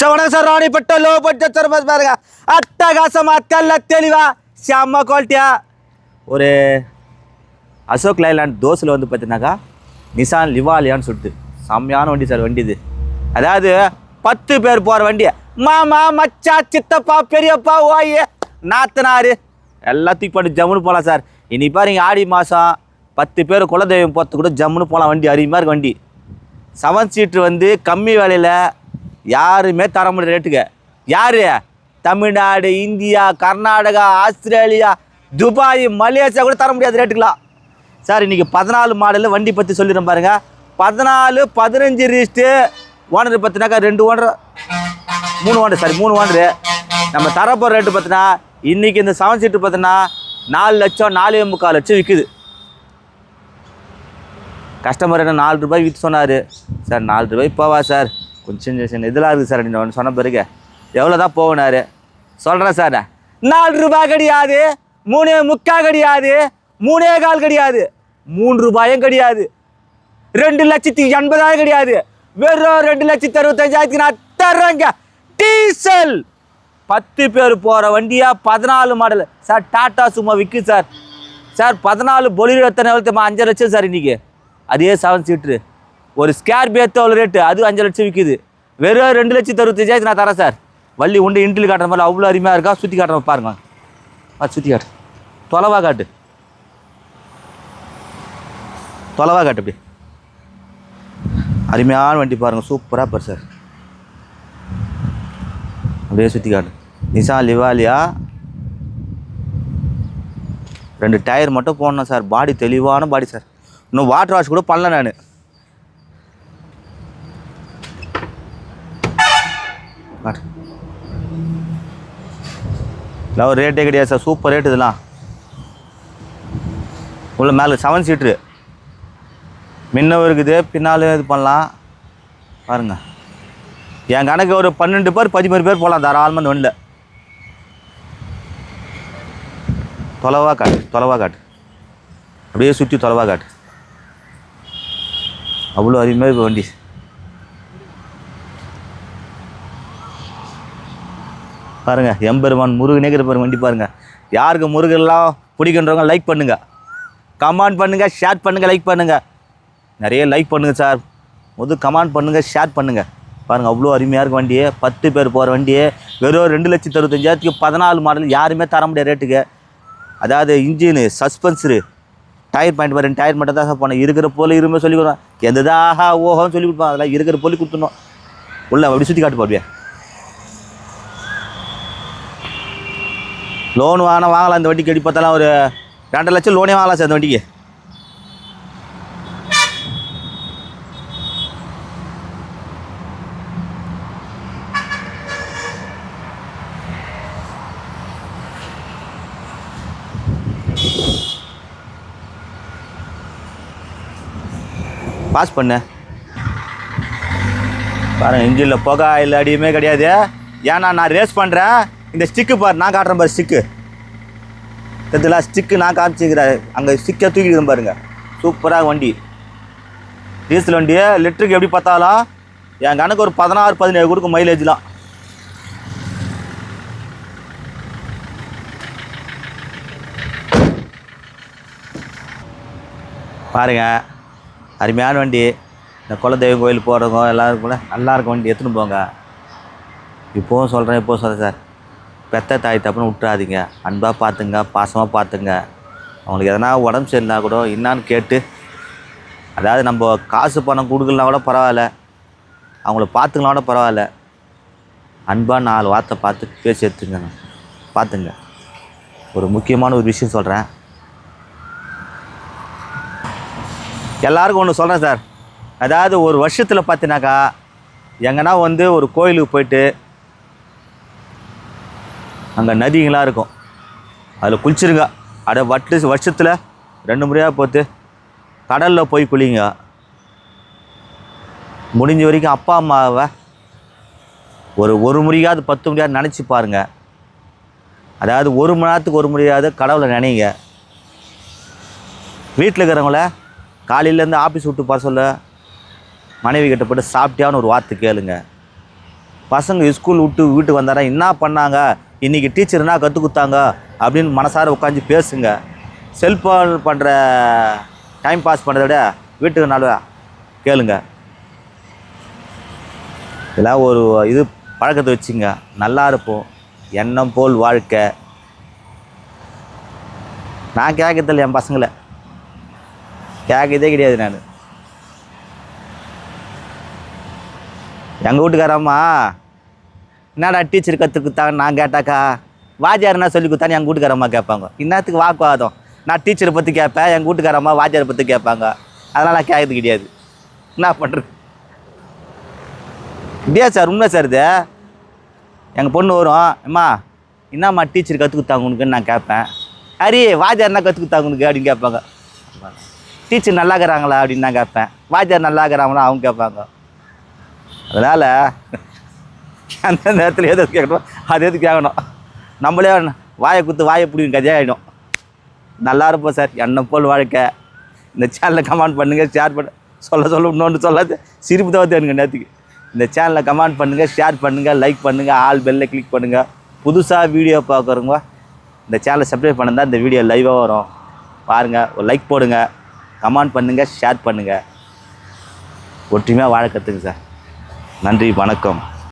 சவண sir ராணிப்பட்ட low budget services பாருங்க. அட்டகாசமா தெல்ல தெளிவா. செம்ம குவாலிட்டியா ஒரு அசோக் லைலாண்ட் தோசில் வந்து பார்த்தீங்கன்னாக்கா நிசான் லிவாலியான்னு சொல்லிட்டு. செம்மையான வண்டி சார் வண்டி இது. அதாவது பத்து பேர் போகிற வண்டி மாமா மச்சா சித்தப்பா பெரியப்பா ஓயே நாத்தனாரு எல்லாத்தையும் பண்ணி ஜம்முன்னு போகலாம் சார். இனி பாருங்க ஆடி மாதம் பத்து பேர் குலதெய்வம் போகிறது கூட ஜம்முன்னு போகலாம் வண்டி அருமையாக இருக்கு வண்டி. செவன் சீட்ரு வந்து கம்மி விலையில் யாருமே தர முடியல ரேட்டுக்கு. யார்? Tamil Nadu India Karnataka Australia Dubai Malaysia கூட தர முடியாத ரேட்டுக்கலாம் சார் இன்றைக்கி பதினாலு மாடலில் வண்டி பற்றி சொல்லிடுறேன் பாருங்க. பதினாலு பதினஞ்சு ரிஸ்ட்டு ஓனர் பார்த்தினாக்கா ரெண்டு ஓனர். மூணு ஓனர் சாரி மூணு ஓனரு. நம்ம தரப்போகிற ரேட்டு பார்த்தினா இன்றைக்கி இந்த செவன் சீட்டு பார்த்தீங்கன்னா நாலு லட்சம் நாலே முக்கால் லட்சம் விற்குது கஸ்டமர் என்ன நாலு ரூபாய் விற்று சொன்னார். சார் நாலு ரூபாய் போவா சார். கொஞ்சம் சின்ன இதெல்லாம் இருக்குது சார் நீங்கள் சொன்ன பிறகு எவ்வளோ தான் போகணாரு சொல்கிறேன் சார் நாலு ரூபாய் கிடையாது மூணே முக்கா கிடையாது மூணே கால் கிடையாது மூணு ரூபாயும் கிடையாது. ரெண்டு லட்சத்தி எண்பதாயிரம் கிடையாது. வெறும் ரெண்டு லட்சத்தி அறுபத்தஞ்சாயிரத்துக்கு நான் தர்றேங்க. டீசல். பத்து பேர் போகிற வண்டியாக பதினாலு மாடல். சார் டாட்டா சும்மா விற்கு சார். சார் பதினாலு பொலிரோ எத்தனை எவ்வளோ அஞ்சு லட்சம் சார் இன்றைக்கி அதே செவன் சீட்ரு ஒரு ஸ்கேர்பியோ எவ்வளோ ரேட்டு அது அஞ்சு லட்சம் விற்குது வெறும் ரெண்டு லட்சத்தி அறுபத்தஞ்சாயிரத்து நான் தரேன் சார். வள்ளி உண்டு இன்ட்ரில் காட்டுற மாதிரி அவ்வளோ அருமையாக இருக்கா? சுற்றி காட்டுற பாருங்க. ஆ சுற்றி காட்டு. தொலைவா காட்டு. தொலைவா காட்டு அப்படி அருமையான வண்டி பாருங்கள் சூப்பராக பாரு சார். அப்படியே சுற்றி காட்டு. நிசா லிவாலியா ரெண்டு டயர் மட்டும் போடணும் சார். பாடி தெளிவான பாடி சார். இன்னும் வாட்டர் வாஷ் கூட பண்ணல நான். இல்லை ஒரு ரேட்டே கிடையாது சார். சூப்பர் ரேட் இதெல்லாம். உள்ள மேலே செவன் சீட்ரு முன்னவும் இருக்குது பின்னாலும் இது பண்ணலாம். பாருங்கள் என் கணக்கு ஒரு பன்னெண்டு பேர் பதிமூணு பேர் போகலாம் தாராளமாக இந்த வண்டியில். தொலைவாக காட்டு தொலைவாக காட்டு. அப்படியே சுற்றி தொலைவாக காட்டு. அவ்வளோ அருமையாக இப்போ வண்டி. பாருங்கள் எம்பெருமான் முருகனே இருக்கிற வண்டி பாருங்கள் யாருக்கு முருகன்லாம் பிடிக்கின்றவங்க லைக் பண்ணுங்கள் கமெண்ட் பண்ணுங்கள் ஷேர் பண்ணுங்கள் லைக் பண்ணுங்கள் நிறைய லைக் பண்ணுங்கள் சார் முது கமெண்ட் பண்ணுங்கள் ஷேர் பண்ணுங்கள் பாருங்கள் அவ்வளோ அருமையாக இருக்கும் வண்டியே. பத்து பேர் போகிற வண்டியே. வெறும் ரெண்டு லட்சத்தி அறுபத்தஞ்சாயிரத்துக்கு பதினாலு மாடல் யாருமே தர முடியாது ரேட்டுக்கு அதாவது இன்ஜினு சஸ்பென்சரு டயர் பாயிண்ட் பாரு டயர் மட்டும் தான் சார் போனேன் இருக்கிற போல இருமே சொல்லி கொடுப்பேன் எந்ததாக ஓஹோன்னு சொல்லி கொடுப்பேன் அதெல்லாம் இருக்கிற போலி கொடுத்துடணும். உள்ள அப்படி சுற்றி காட்டு பாருவியா லோன் வாங்கினா வாங்கலாம் இந்த வண்டிக்கு எப்படி பார்த்தாலும் ஒரு ரெண்டரை லட்சம் லோனே வாங்கலாம் சார் இந்த வண்டிக்கு பாஸ் பண்ணு. பாருங்க இன்ஜினில் புகை இல்லை அடியுமே கிடையாது. ஏன்னா நான் ரேஸ் பண்ணுறேன் இந்த ஸ்டிக்கு பாரு நான் காட்டுறேன் பாரு ஸ்டிக்கு தெரியுதுல ஸ்டிக்கு நான் காமிச்சிக்கிறேன். அங்கே ஸ்டிக்கை தூக்கிக்கிறேன் பாருங்கள் சூப்பராக வண்டி. டீசல் வண்டி லிட்டருக்கு எப்படி பார்த்தாலும் என் கணக்கு ஒரு பதினாறு பதினேழு கொடுக்கும் மைலேஜ்லாம் பாருங்கள் அருமையான வண்டி. இந்த குலதெய்வம் கோயில் போகிறவங்க எல்லாருக்கும் கூட நல்லா இருக்கும் வண்டி. எடுத்துன்னு போங்க. இப்போவும் சொல்கிறேன் இப்போவும் சொல்கிறேன் சார். பெத்த தாய் தப்புன்னு விட்டுறாதீங்க. அன்பாக பார்த்துங்க பாசமாக பார்த்துங்க. அவங்களுக்கு எதனா உடம்பு சரியில்லைனா கூட என்னான்னு கேட்டு அதாவது நம்ம காசு பணம் கொடுக்கலாம் கூட பரவாயில்ல. அவங்கள பார்த்துக்கலாம் கூட பரவாயில்ல. அன்பாக நாலு வார்த்தை பார்த்து பேசி எடுத்துங்க பார்த்துங்க. ஒரு முக்கியமான ஒரு விஷயம் சொல்கிறேன் எல்லாருக்கும் ஒன்று சொல்கிறேன் சார். அதாவது ஒரு வருஷத்தில் பார்த்தினாக்கா எங்கன்னா வந்து ஒரு கோயிலுக்கு போயிட்டு அங்கே நதிங்களாம் இருக்கும். அதில் குளிச்சிருங்க. அட வட்டு வருஷத்தில் ரெண்டு முறையாக போத்து கடலில் போய் குளிங்க. முடிஞ்ச வரைக்கும் அப்பா அம்மாவை ஒரு ஒரு முறையாவது பத்து முறையாவது நினச்சி பாருங்க. அதாவது ஒரு மணி நேரத்துக்கு ஒரு முறையாவது கடவுளை நினைங்க. வீட்டில் இருக்கிறவங்கள காலையிலேருந்து ஆஃபீஸ் விட்டு போக சொல்ல மனைவி கிட்ட போட்டு சாப்பிட்டியான்னு ஒரு வார்த்தை கேளுங்க. பசங்க ஸ்கூல் விட்டு வீட்டுக்கு வந்தாரா என்ன பண்ணாங்க? இன்றைக்கி டீச்சர் என்ன கற்றுக் கொடுத்தாங்க அப்படின்னு மனசார உட்காந்து பேசுங்க. செல்ஃபோன் பண்ணுற டைம் பாஸ் பண்ணுறத விட வீட்டுக்கு நல்லா கேளுங்க. இதெல்லாம் ஒரு இது பழக்கத்தை வச்சுங்க. நல்லா இருப்போம். எண்ணம் போல் வாழ்க்கை. நான் கேட்கறதில்ல என் பசங்களை. கேட்கதே கிடையாது நான். எங்கள் வீட்டுக்காரம்மா என்னடா டீச்சர் கற்றுக்கொடுத்தாங்க நான் கேட்டாக்கா? வாத்தியார் என்ன சொல்லி கொடுத்தான்னு எங்கள் வீட்டுக்காரம்மா கேட்பாங்க. இன்னத்துக்கு வாக்குவாதம்? நான் டீச்சரை பற்றி கேட்பேன் எங்கள் வீட்டுக்காரம்மா வாத்தியாரை பற்றி கேட்பாங்க. அதனால் நான் கேட்கறது கிடையாது. என்ன பண்ணுறது இப்படியா சார் உண்மை சார் இது? எங்கள் பொண்ணு வரும் அம்மா என்னம்மா டீச்சர் கற்றுக் கொடுத்தாங்க உனக்குன்னு நான் கேட்பேன். ஹரி வாத்தியார் என்ன கற்றுக் கொடுத்தாங்க உனக்கு? அப்படின்னு கேட்பாங்க. டீச்சர் நல்லா இருக்கிறாங்களா? அப்படின்னு நான் கேட்பேன். வாத்தியார் நல்லா இருக்கிறாங்களா? அவங்க கேட்பாங்க. அதனால் அந்த நேரத்தில் எது கேட்கணும் அது எது கேட்கணும். நம்மளே வாயை குத்து வாயை பிடிக்கும் கதையாகிடும் நல்லா இருப்போம் சார். என்னை போல் வாழ்க்கை. இந்த சேனலில் கமெண்ட் பண்ணுங்கள் ஷேர் பண்ண. சொல்ல சொல்ல இன்னொன்று சொல்லாது. சிரிப்பு தான் எனக்கு நேற்றுக்கு இந்த சேனலில் கமெண்ட் பண்ணுங்கள் ஷேர் பண்ணுங்கள் லைக் பண்ணுங்கள் ஆல் பெல்லை கிளிக் பண்ணுங்கள் புதுசாக வீடியோ பார்க்குறவங்க இந்த சேனலை சப்ஸ்கிரைப் பண்ணால் இந்த வீடியோ லைவாக வரும். பாருங்கள் ஒரு லைக் போடுங்க. கமெண்ட் பண்ணுங்கள் ஷேர் பண்ணுங்கள் ஒற்றுமையாக வாழ கற்றுங்க சார். நன்றி வணக்கம்.